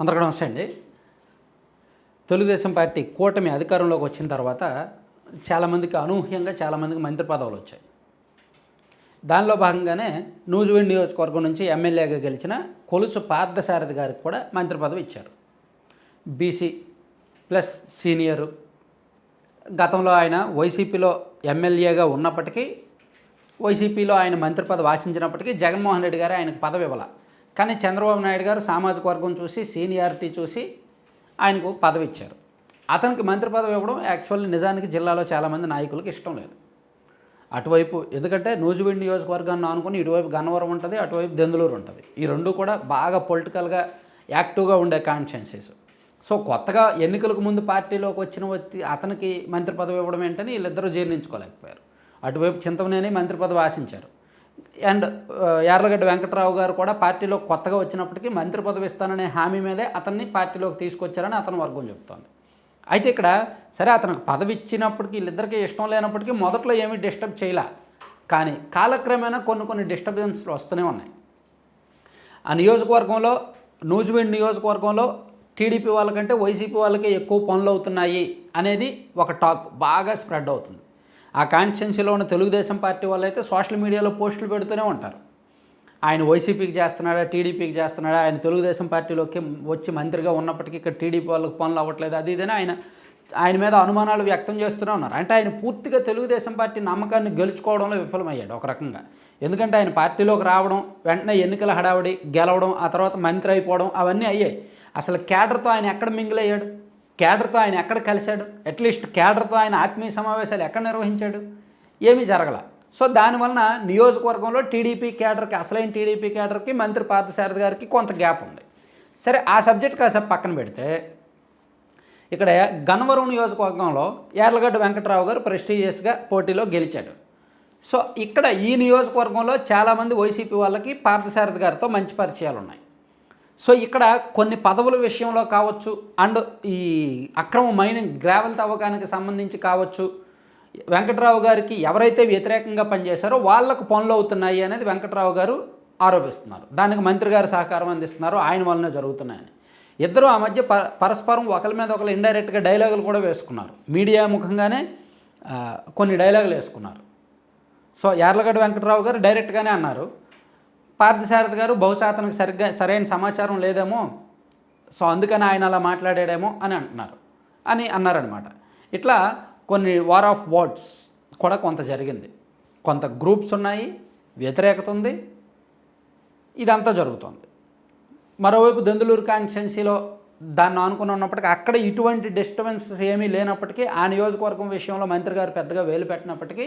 అందరికీ నమస్తే అండి. తెలుగుదేశం పార్టీ కూటమి అధికారంలోకి వచ్చిన తర్వాత చాలామందికి అనూహ్యంగా చాలామందికి మంత్రి పదవులు వచ్చాయి. దానిలో భాగంగానే నూజివీడ్ నియోజకవర్గం నుంచి ఎమ్మెల్యేగా గెలిచిన కొలుసు పార్థసారథి గారికి కూడా మంత్రి పదవి ఇచ్చారు. బీసీ ప్లస్ సీనియరు గతంలో ఆయన వైసీపీలో ఎమ్మెల్యేగా ఉన్నప్పటికీ వైసీపీలో ఆయన మంత్రి పదవి ఆశించినప్పటికీ జగన్మోహన్ రెడ్డి గారు ఆయనకు పదవి ఇవ్వాల. కానీ చంద్రబాబు నాయుడు గారు సామాజిక వర్గం చూసి సీనియారిటీ చూసి ఆయనకు పదవి ఇచ్చారు. అతనికి మంత్రి పదవి ఇవ్వడం యాక్చువల్లీ నిజానికి జిల్లాలో చాలామంది నాయకులకు ఇష్టం లేదు. అటువైపు ఎందుకంటే నూజివీడ్ నియోజకవర్గాన్ని ఆనుకుని ఇటువైపు గన్నవరం ఉంటుంది అటువైపు దెందులూరు ఉంటుంది. ఈ రెండు కూడా బాగా పొలిటికల్గా యాక్టివ్గా ఉండే కాన్షియన్సెస్ సో కొత్తగా ఎన్నికలకు ముందు పార్టీలోకి వచ్చిన వచ్చి అతనికి మంత్రి పదవి ఇవ్వడం ఏంటని వీళ్ళిద్దరూ జీర్ణించుకోలేకపోయారు. అటువైపు చింతమనేని మంత్రి పదవి ఆశించారు. అండ్ యార్లగడ్డ వెంకట్రావు గారు కూడా పార్టీలో కొత్తగా వచ్చినప్పటికీ మంత్రి పదవి ఇస్తాననే హామీ మీదే అతన్ని పార్టీలోకి తీసుకొచ్చారని అతని వర్గం చెప్తోంది. అయితే ఇక్కడ సరే అతనికి పదవి ఇచ్చినప్పటికీ వీళ్ళిద్దరికీ ఇష్టం లేనప్పటికీ మొదట్లో ఏమీ డిస్టర్బ్ చేయలే. కానీ కాలక్రమేణా కొన్ని కొన్ని డిస్టర్బెన్స్లు వస్తూనే ఉన్నాయి. ఆ నియోజకవర్గంలో నూజివీడ్ నియోజకవర్గంలో టీడీపీ వాళ్ళకంటే వైసీపీ వాళ్ళకే ఎక్కువ పనులు అవుతున్నాయి అనేది ఒక టాక్ బాగా స్ప్రెడ్ అవుతుంది. ఆ కాన్స్టిట్యున్సీలో ఉన్న తెలుగుదేశం పార్టీ వాళ్ళు అయితే సోషల్ మీడియాలో పోస్టులు పెడుతూనే ఉంటారు. ఆయన వైసీపీకి చేస్తున్నాడా టీడీపీకి చేస్తున్నాడా ఆయన తెలుగుదేశం పార్టీలోకి వచ్చి మంత్రిగా ఉన్నప్పటికీ ఇక్కడ టీడీపీ వాళ్ళకి పనులు అవ్వట్లేదు అది ఇదని ఆయన ఆయన మీద అనుమానాలు వ్యక్తం చేస్తూనే ఉన్నారు. అంటే ఆయన పూర్తిగా తెలుగుదేశం పార్టీ నమ్మకాన్ని గెలుచుకోవడంలో విఫలమయ్యాడు ఒక రకంగా. ఎందుకంటే ఆయన పార్టీలోకి రావడం వెంటనే ఎన్నికల హడావిడి గెలవడం ఆ తర్వాత మంత్రి అయిపోవడం అవన్నీ అయ్యాయి. అసలు కేడర్తో ఆయన ఎక్కడ మింగిల్ కేడర్తో క్యాడర్తో ఆయన ఎక్కడ కలిశాడు? అట్లీస్ట్ క్యాడర్తో ఆయన ఆత్మీయ సమావేశాలు ఎక్కడ నిర్వహించాడు? ఏమీ జరగల. సో దానివలన నియోజకవర్గంలో టీడీపీ క్యాడర్కి అసలైన టీడీపీ క్యాడర్కి మంత్రి పార్థసారథి గారికి కొంత గ్యాప్ ఉంది. సరే ఆ సబ్జెక్ట్ కాసేపు పక్కన పెడితే ఇక్కడ గన్నవరం నియోజకవర్గంలో యార్లగడ్డ వెంకట్రావు గారు ప్రెస్టీజియస్గా పోటీలో గెలిచాడు. సో ఇక్కడ ఈ నియోజకవర్గంలో చాలామంది వైసీపీ వాళ్ళకి పార్థసారథి గారితో మంచి పరిచయాలు ఉన్నాయి సో ఇక్కడ కొన్ని పదవుల విషయంలో కావచ్చు అండ్ ఈ అక్రమ మైనింగ్ గ్రావెల్ తవ్వకానికి సంబంధించి కావచ్చు వెంకట్రావు గారికి ఎవరైతే వ్యతిరేకంగా పనిచేశారో వాళ్ళకు పనులు అవుతున్నాయి అనేది వెంకట్రావు గారు ఆరోపిస్తున్నారు. దానికి మంత్రి గారు సహకారం అందిస్తున్నారు ఆయన వల్లనే జరుగుతున్నాయని. ఇద్దరు ఆ మధ్య ప పరస్పరం ఒకరి మీద ఒకరు ఇండైరెక్ట్గా డైలాగులు కూడా వేసుకున్నారు. మీడియా ముఖంగానే కొన్ని డైలాగులు వేసుకున్నారు. సో యార్లగడ్డ వెంకట్రావు గారు డైరెక్ట్గానే అన్నారు. పార్థసారథి గారు బహుశా అతనికి సరిగ్గా సరైన సమాచారం లేదేమో సో అందుకని ఆయన అలా మాట్లాడాడేమో అని అంటున్నారు. అని అన్నారనమాట ఇట్లా కొన్ని వార్ ఆఫ్ వర్డ్స్ కూడా కొంత జరిగింది. కొంత గ్రూప్స్ ఉన్నాయి వ్యతిరేకత ఉంది ఇదంతా జరుగుతుంది. మరోవైపు దెందులూరు కాన్స్టిట్యున్సీలో దాన్ని అనుకుని ఉన్నప్పటికీ అక్కడ ఇటువంటి డిస్టర్బెన్సెస్ ఏమీ లేనప్పటికీ ఆ నియోజకవర్గం విషయంలో మంత్రి గారు పెద్దగా వేలు పెట్టినప్పటికీ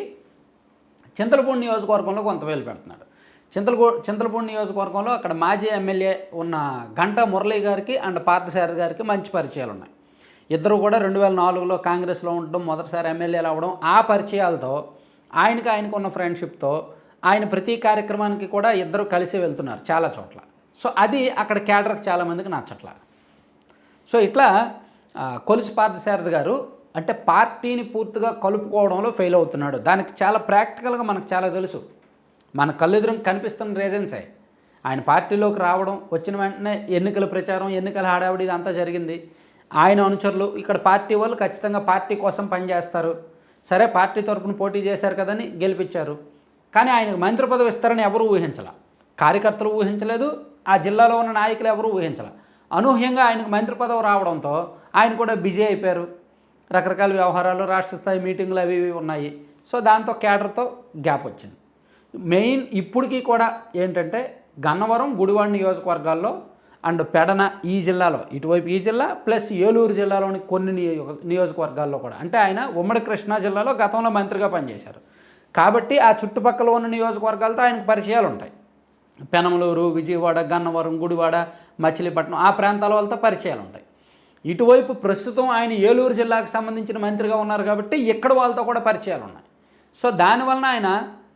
చింతలపూడి నియోజకవర్గంలో కొంత వేలు పెడుతున్నాడు చింతలగూ చింతలపూడి నియోజకవర్గంలో అక్కడ మాజీ ఎమ్మెల్యే ఉన్న గంటా మురళీ గారికి అండ్ పార్థసారథి గారికి మంచి పరిచయాలు ఉన్నాయి. ఇద్దరు కూడా రెండు వేల నాలుగులో కాంగ్రెస్లో ఉండడం మొదటిసారి ఎమ్మెల్యేలు అవ్వడం ఆ పరిచయాలతో ఆయనకి ఆయనకు ఉన్న ఫ్రెండ్షిప్తో ఆయన ప్రతి కార్యక్రమానికి కూడా ఇద్దరు కలిసి వెళ్తున్నారు చాలా చోట్ల. సో అది అక్కడ క్యాడర్కి చాలామందికి నచ్చట్లా. సో ఇట్లా కొలిసి పార్థసారథి గారు అంటే పార్టీని పూర్తిగా కలుపుకోవడంలో ఫెయిల్ అవుతున్నాడు. దానికి చాలా ప్రాక్టికల్గా మనకు చాలా తెలుసు. మన కళ్ళెదురు కనిపిస్తున్న రీజన్సే. ఆయన పార్టీలోకి రావడం వచ్చిన వెంటనే ఎన్నికల ప్రచారం ఎన్నికల హడావిడి ఇదంతా జరిగింది. ఆయన అనుచరులు ఇక్కడ పార్టీ వాళ్ళు ఖచ్చితంగా పార్టీ కోసం పనిచేస్తారు. సరే పార్టీ తరపున పోటీ చేశారు కదని గెలిపించారు. కానీ ఆయనకు మంత్రి పదవి ఇస్తారని ఎవరూ ఊహించాల. కార్యకర్తలు ఊహించలేదు ఆ జిల్లాలో ఉన్న నాయకులు ఎవరూ ఊహించాల. అనూహ్యంగా ఆయనకు మంత్రి పదవి రావడంతో ఆయన కూడా బిజీ అయిపోయారు. రకరకాల వ్యవహారాలు రాష్ట్ర స్థాయి మీటింగులు అవి ఇవి ఉన్నాయి. సో దాంతో కేడర్తో గ్యాప్ వచ్చింది. మెయిన్ ఇప్పటికీ కూడా ఏంటంటే గన్నవరం గుడివాడ నియోజకవర్గాల్లో అండ్ పెడన ఈ జిల్లాలో ఇటువైపు ఈ జిల్లా ప్లస్ ఏలూరు జిల్లాలోని కొన్ని నియోజక నియోజకవర్గాల్లో కూడా. అంటే ఆయన ఉమ్మడి కృష్ణా జిల్లాలో గతంలో మంత్రిగా పనిచేశారు. కాబట్టి ఆ చుట్టుపక్కల ఉన్న నియోజకవర్గాలతో ఆయనకు పరిచయాలు ఉంటాయి. పెనమలూరు విజయవాడ గన్నవరం గుడివాడ మచిలీపట్నం ఆ ప్రాంతాల వాళ్ళతో పరిచయాలు ఉంటాయి. ఇటువైపు ప్రస్తుతం ఆయన ఏలూరు జిల్లాకు సంబంధించిన మంత్రిగా ఉన్నారు కాబట్టి ఇక్కడ వాళ్ళతో కూడా పరిచయాలు ఉన్నాయి. సో దానివలన ఆయన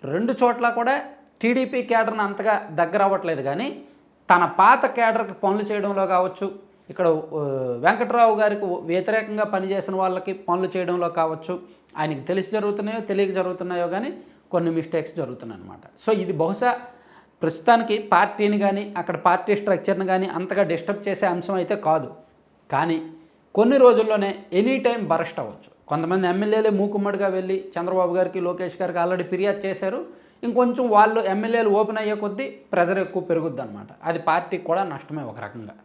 రెండు చోట్ల కూడా టీడీపీ కేడర్ని అంతగా దగ్గర అవ్వట్లేదు కానీ తన పాత కేడర్కి పనులు చేయడంలో కావచ్చు ఇక్కడ వెంకట్రావు గారికి వ్యతిరేకంగా పనిచేసిన వాళ్ళకి పనులు చేయడంలో కావచ్చు ఆయనకి తెలిసి జరుగుతున్నాయో తెలియక జరుగుతున్నాయో కానీ కొన్ని మిస్టేక్స్ జరుగుతున్నాయి అనమాట సో ఇది బహుశా ప్రస్తుతానికి పార్టీని కానీ అక్కడ పార్టీ స్ట్రక్చర్ని కానీ అంతగా డిస్టర్బ్ చేసే అంశం అయితే కాదు. కానీ కొన్ని రోజుల్లోనే ఎనీ టైం బరస్ట్ అవ్వచ్చు. కొంతమంది ఎమ్మెల్యేలే మూకుమ్మడిగా వెళ్ళి చంద్రబాబు గారికి లోకేష్ గారికి ఆల్రెడీ ఫిర్యాదు చేశారు. ఇంకొంచెం వాళ్ళు ఎమ్మెల్యేలు ఓపెన్ అయ్యే కొద్దీ ప్రెజర్ ఎక్కువ పెరుగుద్ది అనమాట అది పార్టీకి కూడా నష్టమే ఒక రకంగా.